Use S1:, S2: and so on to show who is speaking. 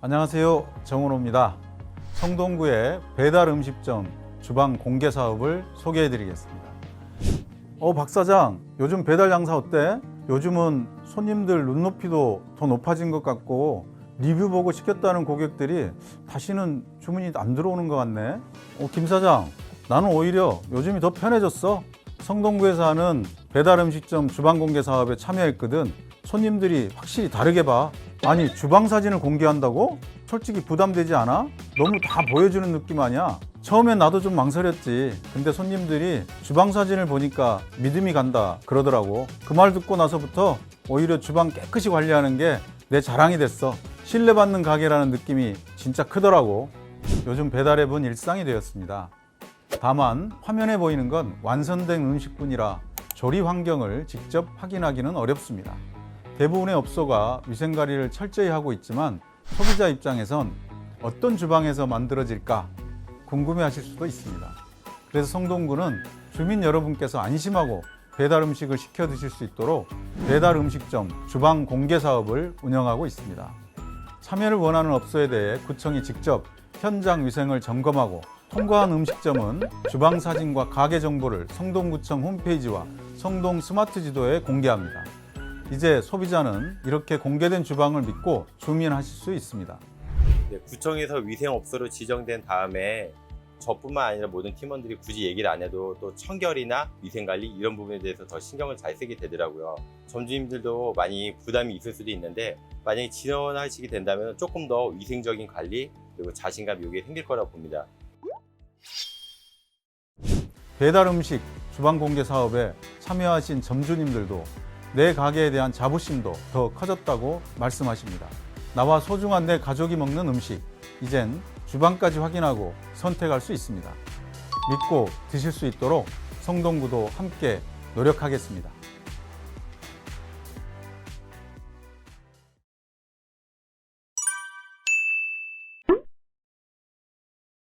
S1: 안녕하세요. 정은호입니다. 성동구의 배달 음식점 주방 공개 사업을 소개해 드리겠습니다. 어, 박 사장, 요즘 배달 장사 어때? 요즘은 손님들 눈높이도 더 높아진 것 같고 리뷰 보고 시켰다는 고객들이 다시는 주문이 안 들어오는 것 같네. 어, 김 사장, 나는 오히려 요즘이 더 편해졌어. 성동구에서 하는 배달 음식점 주방 공개 사업에 참여했거든. 손님들이 확실히 다르게 봐. 아니, 주방 사진을 공개한다고? 솔직히 부담되지 않아? 너무 다 보여주는 느낌 아니야? 처음엔 나도 좀 망설였지. 근데 손님들이 주방 사진을 보니까 믿음이 간다 그러더라고. 그 말 듣고 나서부터 오히려 주방 깨끗이 관리하는 게 내 자랑이 됐어. 신뢰받는 가게라는 느낌이 진짜 크더라고. 요즘 배달 앱은 일상이 되었습니다. 다만 화면에 보이는 건 완성된 음식뿐이라 조리 환경을 직접 확인하기는 어렵습니다. 대부분의 업소가 위생 관리를 철저히 하고 있지만 소비자 입장에선 어떤 주방에서 만들어질까 궁금해 하실 수도 있습니다. 그래서 성동구는 주민 여러분께서 안심하고 배달 음식을 시켜 드실 수 있도록 배달 음식점 주방 공개 사업을 운영하고 있습니다. 참여를 원하는 업소에 대해 구청이 직접 현장 위생을 점검하고 통과한 음식점은 주방 사진과 가게 정보를 성동구청 홈페이지와 성동 스마트 지도에 공개합니다. 이제 소비자는 이렇게 공개된 주방을 믿고 주민하실 수 있습니다.
S2: 네, 구청에서 위생업소로 지정된 다음에 저뿐만 아니라 모든 팀원들이 굳이 얘기를 안 해도 또 청결이나 위생관리 이런 부분에 대해서 더 신경을 잘 쓰게 되더라고요. 점주님들도 많이 부담이 있을 수도 있는데 만약에 지원하시게 된다면 조금 더 위생적인 관리 그리고 자신감 이게 생길 거라고 봅니다.
S1: 배달 음식 주방 공개 사업에 참여하신 점주님들도 내 가게에 대한 자부심도 더 커졌다고 말씀하십니다. 나와 소중한 내 가족이 먹는 음식, 이젠 주방까지 확인하고 선택할 수 있습니다. 믿고 드실 수 있도록 성동구도 함께 노력하겠습니다.